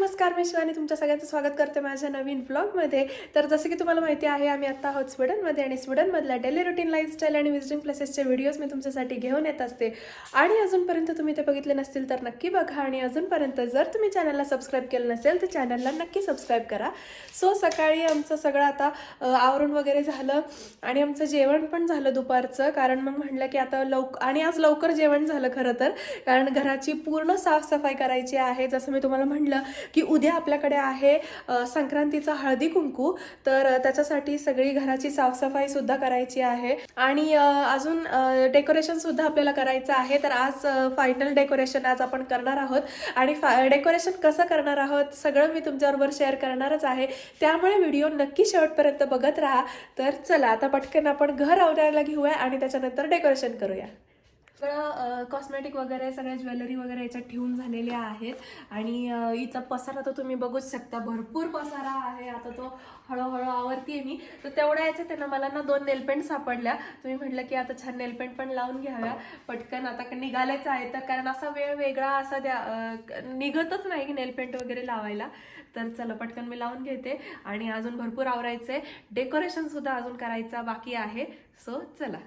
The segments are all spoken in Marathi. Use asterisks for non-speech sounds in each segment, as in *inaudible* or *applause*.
नमस्कार मी शिवानी. तुमच्या सगळ्यांचं स्वागत करते माझ्या नवीन ब्लॉगमध्ये तर जसं की तुम्हाला माहिती आहे आम्ही आत्ता आहोत स्वीडनमध्ये आणि स्वीडनमधल्या डेली रुटीन लाईफस्टाईल आणि विजिटिंग प्लेसेसचे व्हिडिओज मी तुमच्यासाठी घेऊन येत असते. आणि अजूनपर्यंत तुम्ही ते बघितले नसतील तर नक्की बघा. आणि अजूनपर्यंत जर तुम्ही चॅनलला सबस्क्राईब केलं नसेल तर चॅनलला नक्की सबस्क्राईब करा. सो सकाळी आमचं सगळं आता आवरून वगैरे झालं. आणि आमचं जेवण पण झालं दुपारचं. कारण मग म्हटलं की आता लवक आणि आज लवकर जेवण झालं खरं तर. कारण घराची पूर्ण साफसफाई करायची आहे. जसं मी तुम्हाला म्हटलं की उद्या आपल्याकडे आहे संक्रांतीचा हळदी कुंकू. तर त्याच्यासाठी सगळी घराची साफसफाई सुद्धा करायची आहे. आणि अजून डेकोरेशन सुद्धा आपल्याला करायचं आहे. तर आज फायनल डेकोरेशन आज आपण करणार आहोत. आणि डेकोरेशन कसं करणार आहोत सगळं मी तुमच्याबरोबर शेअर करणारच आहे. त्यामुळे व्हिडिओ नक्की शेवटपर्यंत बघत राहा. तर चला आता पटकन आपण घर आवरायला घेऊया आणि त्याच्यानंतर डेकोरेशन करूया. सगळं कॉस्मेटिक वगैरे सगळ्या ज्वेलरी वगैरे याच्यात ठेवून झालेल्या आहेत. आणि इथं पसारा तर तुम्ही बघूच शकता. भरपूर पसारा आहे. आता तो हळूहळू आवरतीये मी. तर तेवढ्या याच्यात आहे ना मला ना दोन नेलपेंट सापडल्या. तुम्ही म्हटलं की आता छान नेलपेंट पण लावून घ्याव्या. पटकन आता का निघालायचं आहे. तर कारण असा वेळ वेगळा असा द्या निघतच नाही की नेलपेंट वगैरे लावायला. तर चला पटकन मी लावून घेते. आणि अजून भरपूर आवरायचं आहे डेकोरेशनसुद्धा अजून करायचा बाकी आहे. सो चला.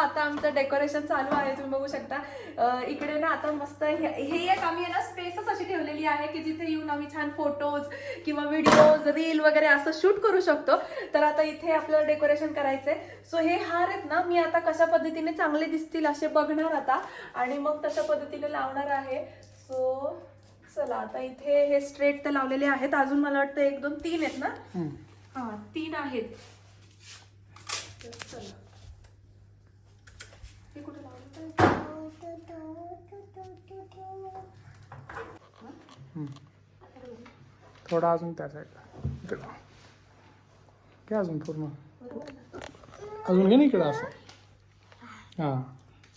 आता आमचं डेकोरेशन चालू आहे तुम्ही बघू शकता. इकडे ना आता मस्त हे एक आम्ही ना स्पेसच अशी ठेवलेली आहे की जिथे येऊन आम्ही छान फोटोज किंवा व्हिडिओज रील वगैरे असं शूट करू शकतो. तर आता इथे आपल्याला डेकोरेशन करायचंय. सो हे हार आहेत ना मी आता कशा पद्धतीने चांगले दिसतील असे बघणार आता. आणि मग तशा पद्धतीने लावणार आहे. सो चला आता इथे हे स्ट्रेट तर लावलेले आहेत. अजून मला वाटतं एक दोन तीन आहेत ना? हा तीन आहेत तर चला हे कुठे लावलं थोडा अजून त्या साईडला इकडं अजून पूर्ण. अजून घे ना इकडं असं. हां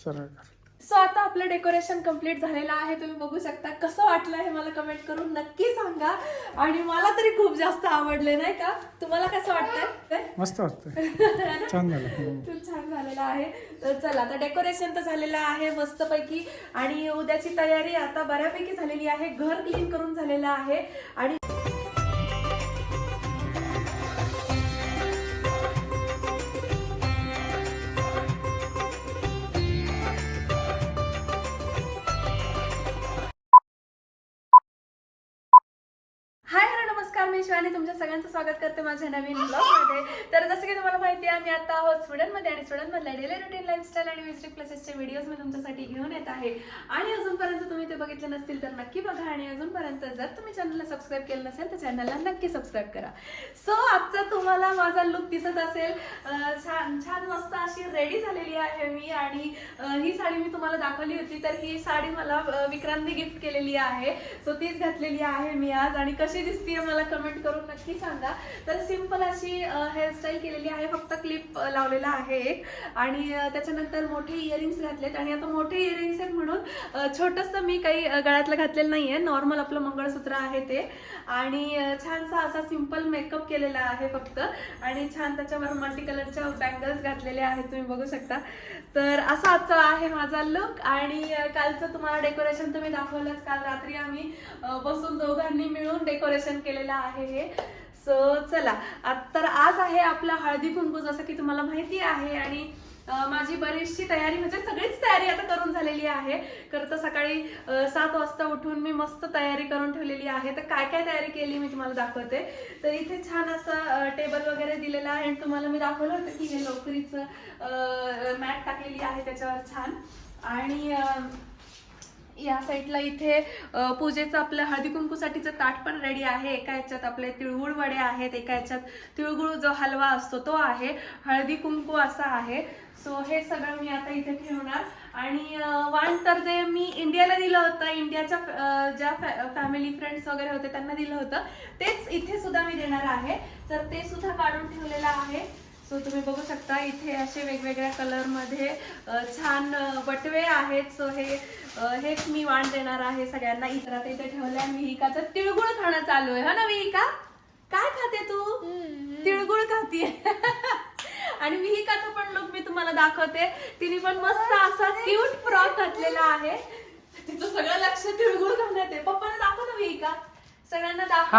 सरळ कर. सो आता आपलं डेकोरेशन कंप्लीट झालेलं आहे. तुम्ही बघू शकता कसं वाटलं हे मला कमेंट करून नक्की सांगा. आणि मला तरी खूप जास्त आवडले नाही का? तुम्हाला कसं वाटतंय? मस्त वाटतं *laughs* छान झालं. हम्म. खूप छान झालेलं आहे. तर चला आता डेकोरेशन तर झालेलं आहे मस्तपैकी. आणि उद्याची तयारी आता बऱ्यापैकी झालेली आहे. घर क्लीन करून झालेलं आहे. आणि मी शिवानी तुमच्या सगळ्यांचं स्वागत करते माझ्या नवीन ब्लॉगमध्ये तर जसं की तुम्हाला माहिती आहे मी आता आहोत स्वीडनमध्ये आणि स्वीडनमधल्या डेली रुटीन लाईफस्टाईल आणि विजिट प्लेसेसचे व्हिडिओज मी तुमच्यासाठी घेऊन येत आहे. आणि अजूनपर्यंत तुम्ही ते बघितले नसतील तर नक्की बघा आणि अजूनपर्यंत जर तुम्ही चॅनलला सबस्क्राईब केलं नसेल तर चॅनलला नक्की सबस्क्राईब करा. सो आजचा तुम्हाला माझा लुक दिसत असेल छान छान मस्त अशी रेडी झालेली आहे मी आणि ही साडी मी तुम्हाला दाखवली होती तर ही साडी मला विक्रांतने गिफ्ट केलेली आहे. सो तीच घातलेली आहे मी आज आणि कशी दिसतीये मला कमी कमेंट करून नक्की सांगा. तर सिंपल अशी हेअरस्टाईल केलेली आहे. फक्त क्लिप लावलेला आहे एक. आणि त्याच्यानंतर मोठे इयरिंग्स घातलेत. आणि आता मोठे इयरिंग्स आहेत म्हणून छोटंसं मी काही गळ्यातलं घातलेलं नाही आहे नॉर्मल आपलं मंगळसूत्र आहे ते. आणि छानसा असा सिंपल मेकअप केलेला आहे फक्त. आणि छान त्याच्यावर मल्टी कलरच्या बँगल्स घातलेल्या आहेत. तुम्ही बघू शकता. तर असा आजचा आहे माझा लुक आणि कालचं तुम्हाला डेकोरेशन तुम्ही दाखवलंच. काल रात्री आम्ही बसून दोघांनी मिळून डेकोरेशन केलेलं आहे हे. सो चला. तर आज आहे आपला हळदी कुंकू जसं की तुम्हाला माहिती आहे. आणि माझी बरीचशी तयारी म्हणजे सगळीच तयारी आता करून झालेली आहे. खरं तर सकाळी सात वाजता उठून मी मस्त तयारी करून ठेवलेली आहे. तर काय काय तयारी केली मी तुम्हाला दाखवते. तर इथे छान असं टेबल वगैरे दिलेलं आहे. आणि तुम्हाला मी दाखवलं होतं की हे लोकरीचं मॅट टाकलेली आहे त्याच्यावर छान. आणि या साईडला इथे पूजेचं आपलं हळदी कुंकूसाठीचं ताट पण रेडी आहे. एका ह्याच्यात आपले तिळगुळ वडे आहेत एका ह्याच्यात तिळगुळ जो हलवा असतो तो आहे. हळदी कुंकू असा आहे. सो हे सगळं मी आता इथे ठेवणार. आणि वाण तर जे मी इंडियाला दिलं होतं इंडियाच्या ज्या फॅ फॅमिली फ्रेंड्स वगैरे होते त्यांना दिलं होतं तेच इथे सुद्धा मी देणार आहे. तर ते सुद्धा काढून ठेवलेलं आहे. सो तुम्ही बघू शकता इथे असे वेगवेगळ्या कलरमध्ये छान बटवे आहेत. सो हे हेच मी वाण देणार आहे सगळ्यांना. इतर आता इथे ठेवलंय. विहिकाचं तिळगुळ खाणं चालू आहे. हा ना विहिका? काय खाते तू? तिळगुळ खातीये *laughs* आणि विहिकाचं पण लुक मी तुम्हाला दाखवते. तिने पण मस्त असा क्यूट फ्रॉक घातलेला आहे. तिचं सगळं लक्ष तिळगुळ खाण्यात आहे. पप्पाला दाखव ना विहिका. सगळ्यांना दाखव.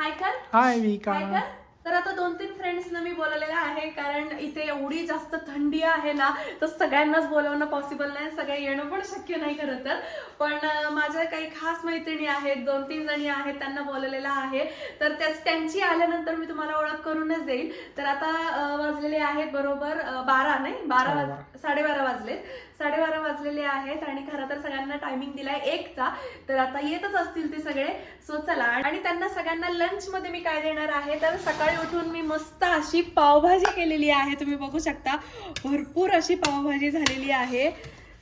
हाय कर. हाय विका काय कर? तर आता दोन तीन फ्रेंड्सना मी बोलवलेलं आहे कारण इथे एवढी जास्त थंडी आहे ना तर सगळ्यांनाच बोलवणं पॉसिबल नाही सगळे येणं पण शक्य नाही खरं तर. पण माझ्या काही खास मैत्रिणी आहेत दोन तीन जणी आहेत त्यांना बोलवलेलं आहे. तर त्याच त्यांची आल्यानंतर मी तुम्हाला ओळख करूनच देईल. तर आता वाजलेले आहेत बरोबर बारा नाही? बारा वाज साडेबारा वाजलेत. साडेबारा वाजलेले आहेत आणि खरं तर सगळ्यांना टायमिंग दिलाय एकचा. तर आता येतच असतील ते सगळे. सो चला. आणि त्यांना सगळ्यांना लंच मध्ये मी काय देणार आहे? तर सकाळी उठून मी मस्त अशी पावभाजी केलेली आहे. तुम्ही बघू शकता भरपूर अशी पावभाजी झालेली आहे.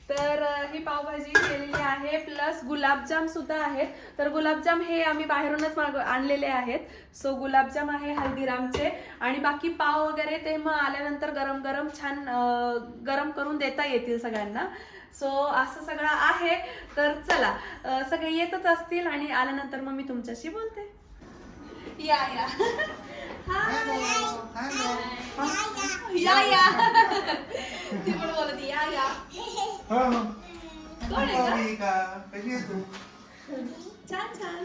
तर ही पावभाजी केलेली आहे प्लस गुलाबजाम सुद्धा आहेत. तर गुलाबजाम हे आम्ही बाहेरूनच माग आणलेले आहेत. सो गुलाबजाम आहे हल्दीरामचे. आणि बाकी पाव वगैरे ते मग आल्यानंतर गरम गरम छान गरम करून देता येतील सगळ्यांना. सो असं सगळं आहे. तर चला सगळे येतच असतील आणि आल्यानंतर मग मी तुमच्याशी बोलते. या या. या या ती पण बोलते या या कोण आहे का? छान छान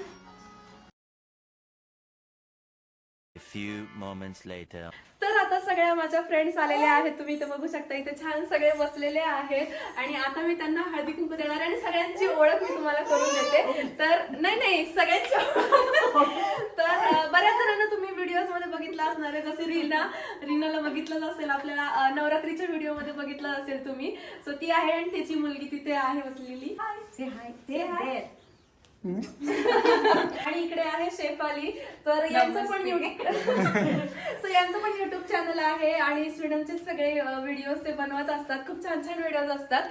A few moments later. तर आता सगळ्या माझ्या फ्रेंड्स आलेल्या आहेत. तुम्ही इथे बघू शकता इथे छान सगळे बसलेले आहेत. आणि आता मी त्यांना हळदी कुंकू देणार आहे आणि सगळ्यांची ओळख मी तुम्हाला करून देते. तर नाही नाही सगळ्यांची ओळख. तर अं, बऱ्याच जणांना तुम्ही व्हिडिओजमध्ये बघितलं असणार आहे. जसे रीना रीनाला बघितलंच असेल आपल्याला नवरात्रीच्या व्हिडिओमध्ये बघितलं असेल तुम्ही. सो ती आहे आणि त्याची मुलगी तिथे आहे बसलेली. ते हाय *laughs* आणि इकडे आहे शेफाली तर यांचं पण सो *laughs* यांचं पण युट्यूब चॅनल आहे आणि स्वीडनचे सगळे व्हिडिओज ते बनवत असतात. खूप छान छान व्हिडिओज असतात.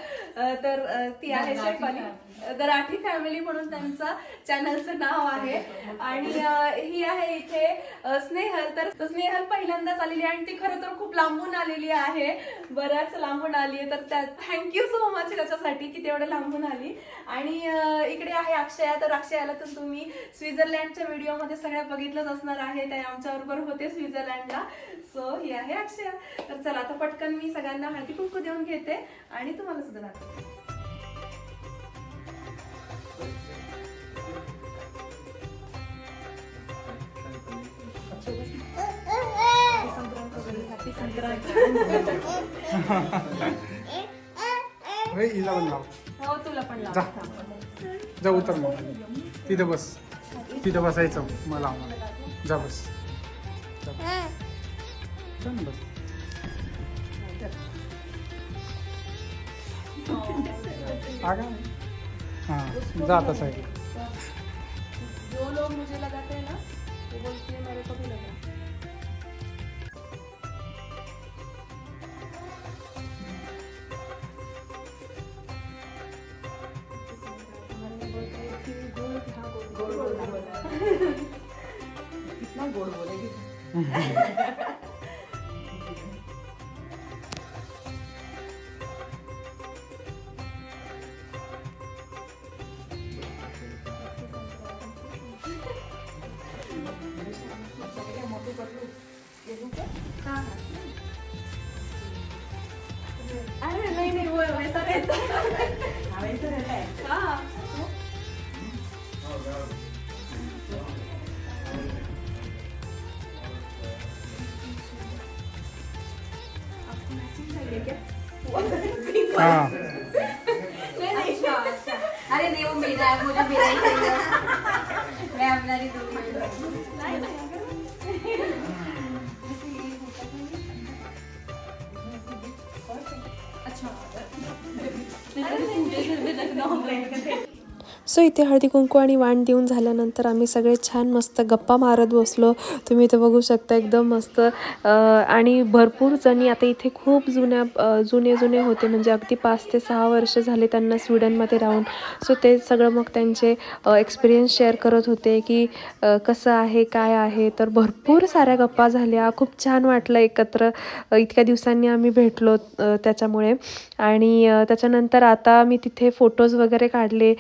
तर ती आहे शेफाली द राठी फॅमिली म्हणून त्यांचं चॅनलचं नाव आहे. आणि ही आहे इथे स्नेहल. तर तर स्नेहल पहिल्यांदाच आलेली आहे आणि ती खरं तर खूप लांबून आलेली आहे. बऱ्याच लांबून आली आहे. तर त्या थँक्यू सो मच त्याच्यासाठी की तेवढं लांबून आली. आणि इकडे आहे अक्षया तर अक्षयाला तर तुम्ही स्वित्झर्लंडच्या व्हिडिओमध्ये सगळ्या बघितलंच असणार आहे. त्या आमच्याबरोबर होते स्वित्झर्लंडला. सो ही आहे अक्षया. तर चला आता पटकन मी सगळ्यांना हळदी कुंकू देऊन घेते आणि तुम्हाला सुद्धा दाखवते. संक्रांत *laughs* *laughs* हो तुला पण लाव. जा उतर मग. तिथं बस. तिथं बसायचं मला जा बस. जा बस. जा ना बस. आगा. हाँ जा आता साइड जो लोग मुझे लगाते हैं ना Mm-hmm. *laughs* हाँ अरे नहीं वो मेरा है मुझे मेरा ही चाहिए मैं अपना नहीं दूंगी है अच्छा अरे नहीं, घर में रखना होगा सो इथे हळदी कुंकू आणि वाण देऊन झाल्यानंतर आम्ही सगळे छान मस्त गप्पा मारत बसलो. तुम्ही इथे बघू शकता एकदम मस्त. आणि भरपूर जणी आता इथे खूप जुन्या जुने जुने होते. म्हणजे अगदी पाच ते सहा वर्ष झाले त्यांना स्वीडनमध्ये राहून. सो ते सगळं मग त्यांचे एक्सपिरियन्स शेअर करत होते की कसं आहे काय आहे. तर भरपूर साऱ्या गप्पा झाल्या. खूप छान वाटलं एकत्र. इतक्या दिवसांनी आम्ही भेटलो त्याच्यामुळे. आणि त्याच्यानंतर आता मी तिथे फोटोज वगैरे काढले.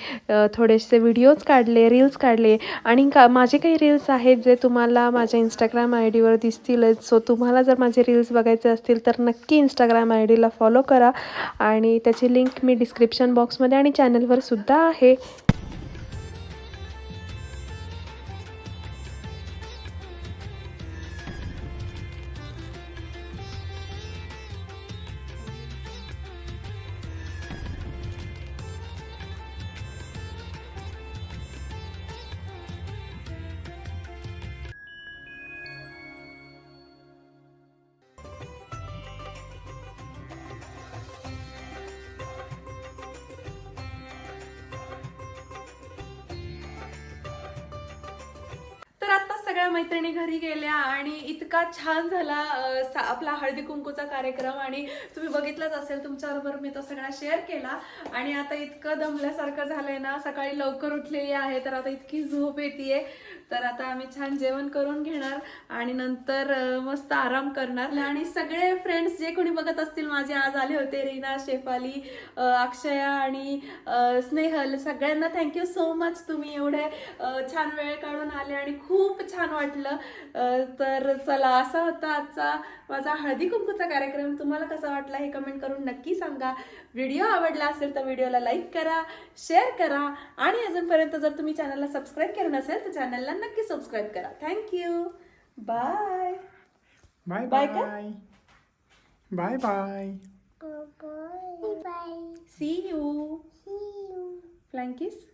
थोडेसे व्हिडिओज काढले रील्स काढले. आणि का माझे काही रील्स आहेत जे तुम्हाला माझ्या इंस्टाग्राम आय डीवर दिसतीलच. सो तुम्हाला जर माझे रील्स बघायचे असतील तर नक्की इंस्टाग्राम आय डीला फॉलो करा. आणि त्याची लिंक मी डिस्क्रिप्शन बॉक्समध्ये आणि चॅनलवर सुद्धा आहे. सगळ्या मैत्रिणी घरी गेल्या आणि इतका छान झाला आपला हळदी कुंकूचा कार्यक्रम आणि तुम्ही बघितलंच असेल तुमच्याबरोबर मी तो सगळा शेअर केला. आणि आता इतकं दमल्यासारखं झालंय ना सकाळी लवकर उठलेली आहे तर आता इतकी झोप येते तर आता आम्ही छान जेवण करून घेणार आणि नंतर मस्त आराम करणार. आणि सगळे फ्रेंड्स जे कोणी बघत असतील माझे आज आले होते रीना शेफाली अक्षया आणि स्नेहल सगळ्यांना थँक्यू सो मच तुम्ही एवढे छान वेळ काढून आले आणि खूप छान वाटलं. तर चला असा होता आजचा माझा हळदी कुंकूचा कार्यक्रम. तुम्हाला कसा वाटला हे कमेंट करून नक्की सांगा. व्हिडिओ आवडला असेल तर व्हिडिओला लाईक करा शेअर करा. आणि अजूनपर्यंत जर तुम्ही चॅनलला सबस्क्राईब केलं नसेल तर चॅनलला नक्की सबस्क्राईब करा. Thank you bye bye bye bye का? Bye bye see you फ्लँकिस